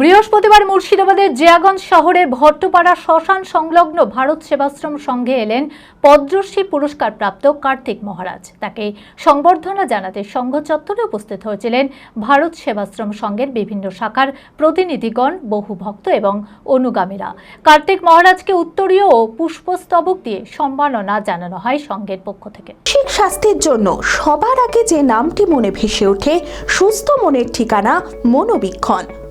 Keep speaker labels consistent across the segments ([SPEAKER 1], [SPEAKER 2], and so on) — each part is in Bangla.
[SPEAKER 1] বৃহস্পতিবার মুর্শিদাবাদের জিয়াগঞ্জ শহরের ভট্টপাড়া শ্মশান সংলগ্ন ভারত সেবাশ্রম সংঘে এলেন পদ্মশ্রী পুরস্কার প্রাপ্ত কার্তিক মহারাজ। তাকে সংবর্ধনা জানাতে সংঘ চত্বরে উপস্থিত হয়েছিলেন ভারত সেবাশ্রম সংঘের বিভিন্ন শাখার প্রতিনিধিগণ, বহু ভক্ত এবং অনুগামীরা। কার্তিক মহারাজকে উত্তরীয় ও পুষ্পস্তবক দিয়ে সম্মাননা জানানো হয় সংঘের পক্ষ থেকে।
[SPEAKER 2] মানসিক স্বাস্থ্যের জন্য সবার আগে যে নামটি মনে ভেসে ওঠে, সুস্থ মনের ঠিকানা মনোবীক্ষণ।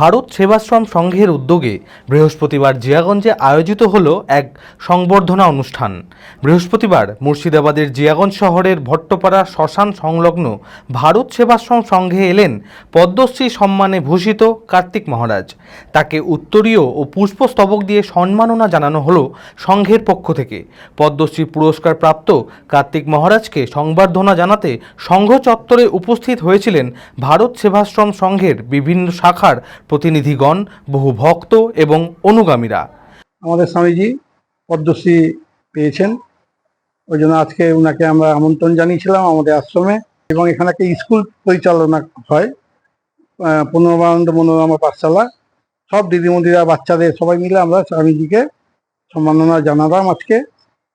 [SPEAKER 3] Bharat Sevashram সংঘের উদ্যোগে বৃহস্পতিবার জিয়াগঞ্জে আয়োজিত হল এক সংবর্ধনা অনুষ্ঠান। বৃহস্পতিবার মুর্শিদাবাদের জিয়াগঞ্জ শহরের ভট্টপাড়া শ্মশান সংলগ্ন ভারত সেবাশ্রম সংঘে এলেন পদ্মশ্রী সম্মানে ভূষিত কার্তিক মহারাজ। তাকে উত্তরীয় ও পুষ্পস্তবক দিয়ে সম্মাননা জানানো হলো সংঘের পক্ষ থেকে। পদ্মশ্রী পুরস্কার প্রাপ্ত কার্তিক মহারাজকে সংবর্ধনা জানাতে সংঘ চত্বরে উপস্থিত হয়েছিলেন ভারত সেবাশ্রম সংঘের বিভিন্ন শাখার প্রতিনিধিগণ বহু ভক্ত এবং অনুগামীরা।
[SPEAKER 4] আমাদের স্বামীজি পদ্মশ্রী পেয়েছেন। ওই জন্য আজকে ওনাকে আমরা আমন্ত্রণ জানিয়েছিলাম আমাদের আশ্রমে এবং এখানে একটা স্কুল পরিচালনা হয় আহ, পূর্ণবানন্দ মনোরমা পাঠশালা। সব দিদিমণিরা বাচ্চাদের সবাই মিলে আমরা স্বামীজিকে সম্মাননা জানালাম আজকে।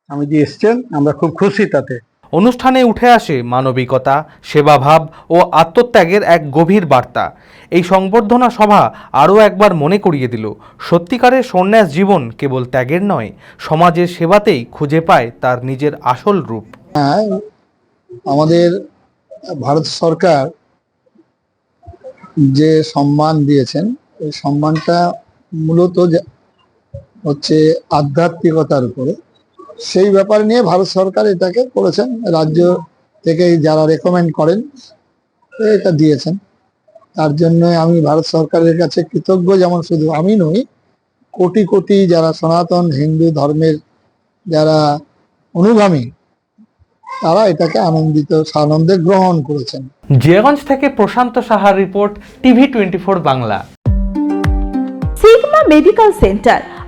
[SPEAKER 4] স্বামীজি এসছেন আমরা খুব খুশি তাতে।
[SPEAKER 3] অনুষ্ঠানে উঠে আসে মানবিকতা, সেবাভাব ও আত্মত্যাগের এক গভীর বার্তা। এই সংবর্ধনা সভা আরও একবার মনে করিয়ে দিল, সত্যিকারের সন্ন্যাস জীবন কেবল ত্যাগের নয়, সমাজের সেবাতেই খুঁজে পায় তার নিজের আসল রূপ।
[SPEAKER 5] হ্যাঁ আমাদের ভারত সরকার যে সম্মান দিয়েছেন, এই সম্মানটা মূলত হচ্ছে আধ্যাত্মিকতার উপরে। সেই ব্যাপার নিয়ে ভারত সরকার এটাকে করেছেন রাজ্য থেকে যারা রেকমেন্ড করেন এটা দিয়েছেন। তার জন্য আমি ভারত সরকারের কাছে কৃতজ্ঞ যেমন শুধু আমি নই কোটি কোটি যারা সনাতন হিন্দু ধর্মের যারা অনুগামী তারা এটাকে আনন্দিত সানন্দে গ্রহণ করেছেন।
[SPEAKER 3] জিয়াগঞ্জ থেকে প্রশান্ত সাহার report TV twenty four Bangla.
[SPEAKER 2] Sigma medical centre